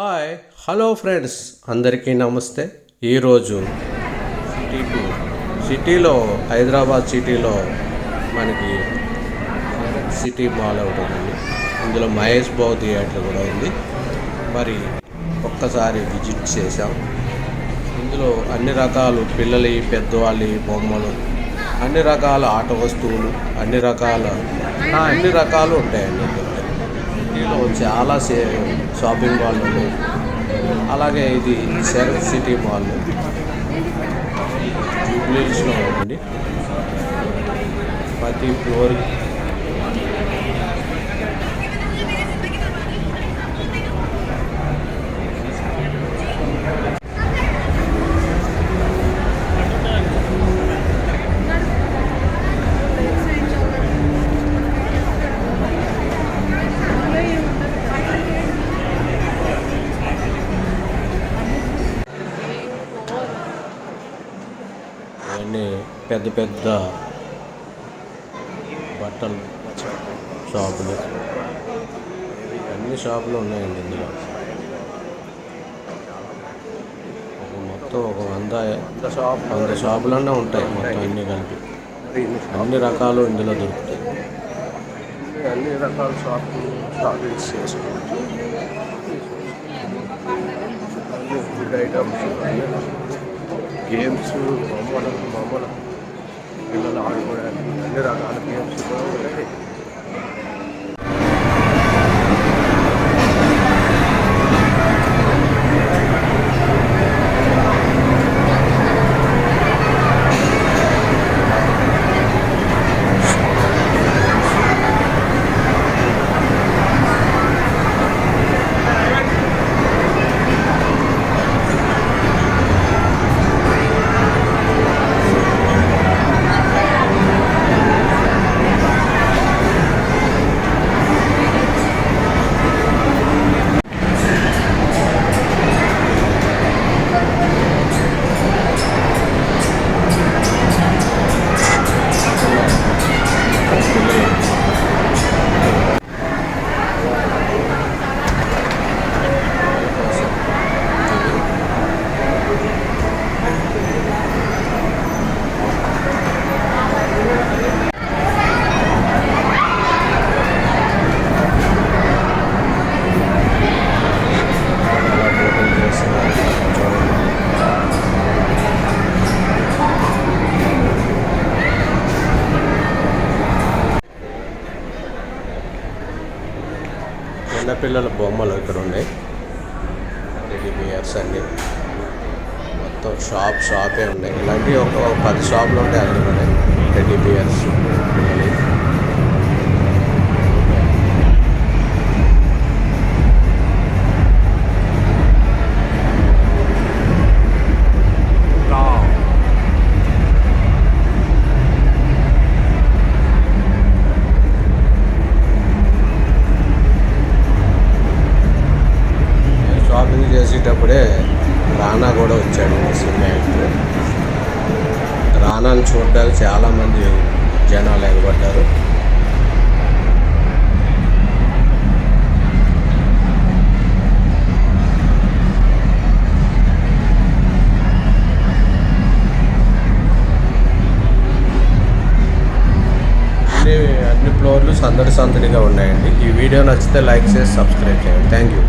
Hi hello friends. అందరికీ నమస్తే. ఈరోజు సిటీ టూ సిటీలో హైదరాబాద్ సిటీలో మనకి సిటీ మాల్ ఒకటి ఉంది. ఇందులో మహేష్ బాబు థియేటర్ కూడా ఉంది. మరి ఒక్కసారి విజిట్ చేసాం ఇందులో అన్ని రకాలు పిల్లలి పెద్దవాళ్ళు బొమ్మలు అన్ని రకాల ఆట వస్తువులు అన్ని రకాల అన్ని రకాలు ఉంటాయండి ఇందులో. చాలా సే షాపింగ్ మాల్ ఉన్నాయి. అలాగే ఇది శరత్ సిటీ మాల్. జూబ్లీస్లో ఉందండి. ప్రతి ఫ్లోర్ పెద్ద పెద్ద బట్టలు షాపులు. అన్ని షాపులు ఉన్నాయండి ఇందులో. మొత్తం ఒక వంద వంద షాపులన్నా ఉంటాయి మొత్తం అన్నీ కలిపి. అన్ని రకాలు ఇందులో దొరుకుతాయి. అన్ని రకాల షాపింగ్ షాపింగ్స్ చేసుకోవచ్చు. అన్ని ఫుడ్ ఐటమ్స్ గేమ్స్ బొమ్మలు బొమ్మలు. పిల్లలు ఆడుకోవడానికి అన్ని రకాల గేమ్స్ కూడా ఉన్నాయి చిన్నపిల్లల బొమ్మలు ఇక్కడ ఉన్నాయి. టెడ్డీ బియర్స్ అన్ని. మొత్తం షాప్ షాపే ఉన్నాయి. ఇలాంటివి ఒక పది షాపులు ఉంటాయి అక్కడ ఉన్నాయి టెడ్డీ చేసేటప్పుడే రానా కూడా వచ్చాడు సినిమా యాక్టర్. రానాని చూడడానికి చాలామంది జనాలు ఎగబడ్డారు. అన్ని అన్ని ఫ్లోర్లు సందడి సందడిగా ఉన్నాయండి. ఈ వీడియో నచ్చితే లైక్ చేసి సబ్స్క్రైబ్ చేయండి. Thank you.